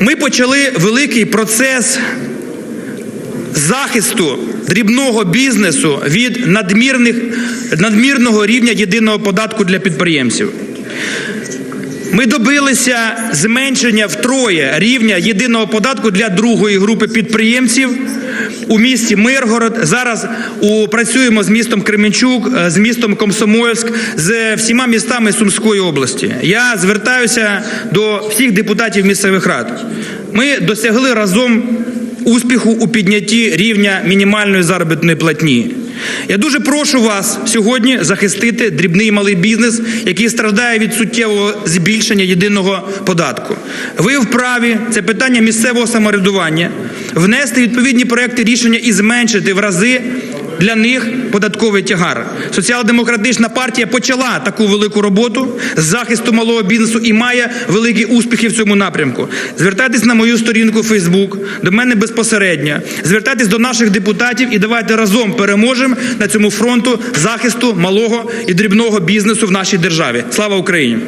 Ми почали великий процес захисту дрібного бізнесу від надмірних, надмірного рівня єдиного податку для підприємців. Ми добилися зменшення втроє рівня єдиного податку для другої групи підприємців у місті Миргород. Зараз у, працюємо з містом Кременчук, е, з містом Комсомольськ, з всіма містами Сумської області. Я звертаюся до всіх депутатів місцевих рад. Ми досягли разом успіху у піднятті рівня мінімальної заробітної платні. Я дуже прошу вас сьогодні захистити дрібний і малий бізнес, який страждає від суттєвого збільшення єдиного податку. Ви вправі це питання місцевого самоврядування, внести відповідні проекти рішення і зменшити в рази для них податковий тягар. Соціал-демократична партія почала таку велику роботу з захисту малого бізнесу і має великі успіхи в цьому напрямку. Звертайтесь на мою сторінку Фейсбук, до мене безпосередньо. Звертайтесь до наших депутатів і давайте разом переможемо на цьому фронту захисту малого і дрібного бізнесу в нашій державі. Слава Україні!